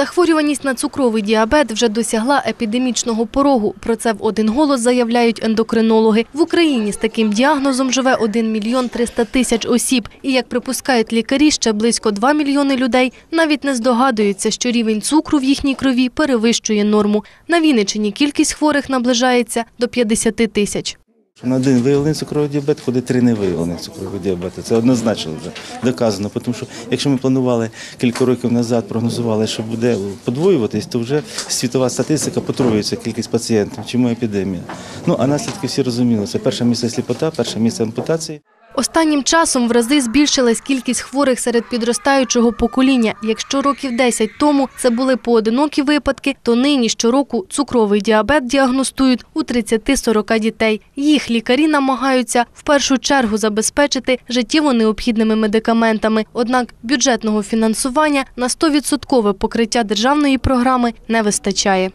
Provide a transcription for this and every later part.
Захворюваність на цукровий діабет вже досягла епідемічного порогу. Про це в один голос заявляють ендокринологи. В Україні з таким діагнозом живе 1 мільйон 300 тисяч осіб. І, як припускають лікарі, ще близько 2 мільйони людей навіть не здогадуються, що рівень цукру в їхній крові перевищує норму. На Вінниччині кількість хворих наближається до 50 тисяч. На один виявлений цукровий діабет ходить три невиявлених цукрового діабету. Це однозначно вже доказано. Тому що якщо ми планували кілька років назад, прогнозували, що буде подвоюватись, то вже світова статистика потроюється кількість пацієнтів. Чому епідемія? Ну а наслідки всі розуміли. Це перше місце сліпота, перше місце ампутації. Останнім часом в рази збільшилась кількість хворих серед підростаючого покоління. Якщо років 10 тому це були поодинокі випадки, то нині щороку цукровий діабет діагностують у 30-40 дітей. Їх лікарі намагаються в першу чергу забезпечити життєво необхідними медикаментами. Однак бюджетного фінансування на 100% покриття державної програми не вистачає.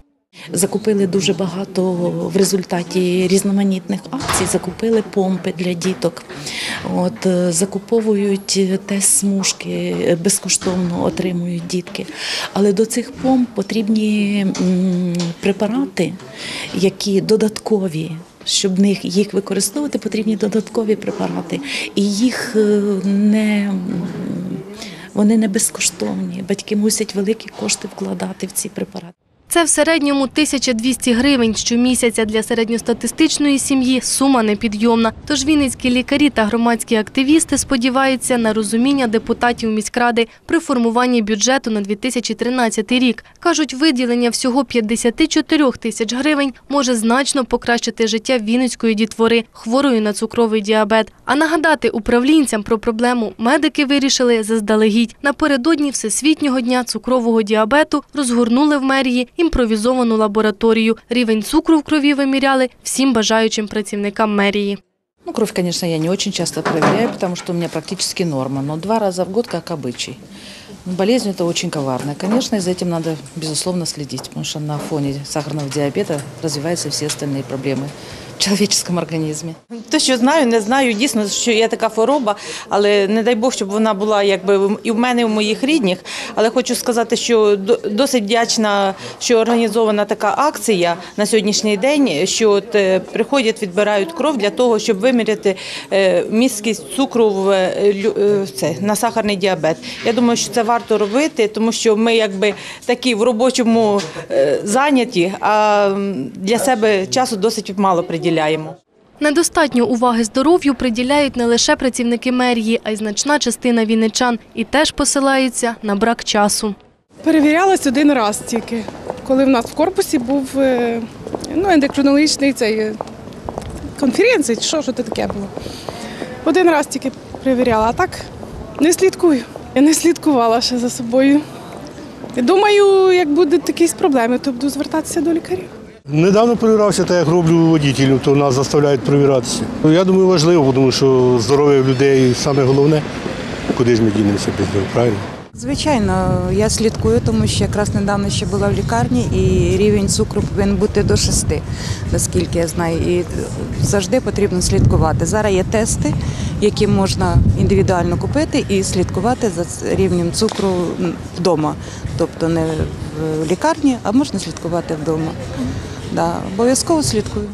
Закупили дуже багато в результаті різноманітних акцій. Закупили помпи для діток. От е, закуповують тест смужки, е, безкоштовно отримують дітки. Але до цих помп потрібні препарати, які додаткові. Щоб них їх використовувати, потрібні додаткові препарати, і їх е, не вони не безкоштовні. Батьки мусять великі кошти вкладати в ці препарати. Це в середньому 1200 гривень щомісяця для середньостатистичної сім'ї сума непідйомна. Тож вінницькі лікарі та громадські активісти сподіваються на розуміння депутатів міськради при формуванні бюджету на 2013 рік. Кажуть, виділення всього 54 тисяч гривень може значно покращити життя вінницької дітвори, хворої на цукровий діабет. А нагадати управлінцям про проблему медики вирішили заздалегідь. Напередодні Всесвітнього дня цукрового діабету розгорнули в мерії імпровізовану лабораторію. Рівень цукру в крові виміряли всім бажаючим працівникам мерії. Ну, кровь, конечно, я не очень часто проверяю, потому что у меня практически норма, но два раза в год как обычай. Ну, Болезнь это очень коварная. Конечно, и за этим надо, безусловно, следить, потому что на фоне сахарного диабета развиваются все остальные проблемы в человеческом организме. Те, що знаю, не знаю дійсно, що є така хвороба, але не дай Бог, щоб вона була якби і в мене, і в моїх рідних. Але хочу сказати, що до- досить вдячна, що організована така акція на сьогоднішній день, що от, е, приходять, відбирають кров для того, щоб виміряти е, місткість цукру в е, це на сахарний діабет. Я думаю, що це варто робити, тому що ми якби такі в робочому зайняті, а для себе часу досить мало приділяємо. Недостатньо уваги здоров'ю приділяють не лише працівники мерії, а й значна частина вінничан і теж посилаються на брак часу. Перевірялась один раз тільки, коли в нас в корпусі був е, ну, ендокринологічний цей е, конференція, що, що це таке було. Один раз тільки перевіряла, а так не слідкую. Я не слідкувала ще за собою. Думаю, як будуть якісь проблеми, то буду звертатися до лікарів. Недавно перевірався, так як роблю водітелем, то нас заставляють перевіратися. Ну, Я думаю, важливо, тому що здоров'я людей саме головне. Куди ж ми дінемося без нього, правильно? Звичайно, я слідкую, тому що якраз недавно ще була в лікарні і рівень цукру повинен бути до 6, наскільки я знаю. І завжди потрібно слідкувати. Зараз є тести, які можна індивідуально купити і слідкувати за рівнем цукру вдома. Тобто не в лікарні, а можна слідкувати вдома. Да, обов'язково слідкую.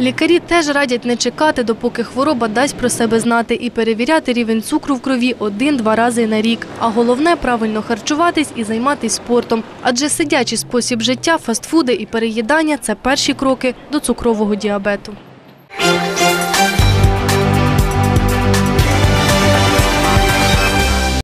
Лікарі теж радять не чекати, допоки хвороба дасть про себе знати і перевіряти рівень цукру в крові один-два рази на рік. А головне правильно харчуватись і займатися спортом. Адже сидячий спосіб життя, фастфуди і переїдання це перші кроки до цукрового діабету.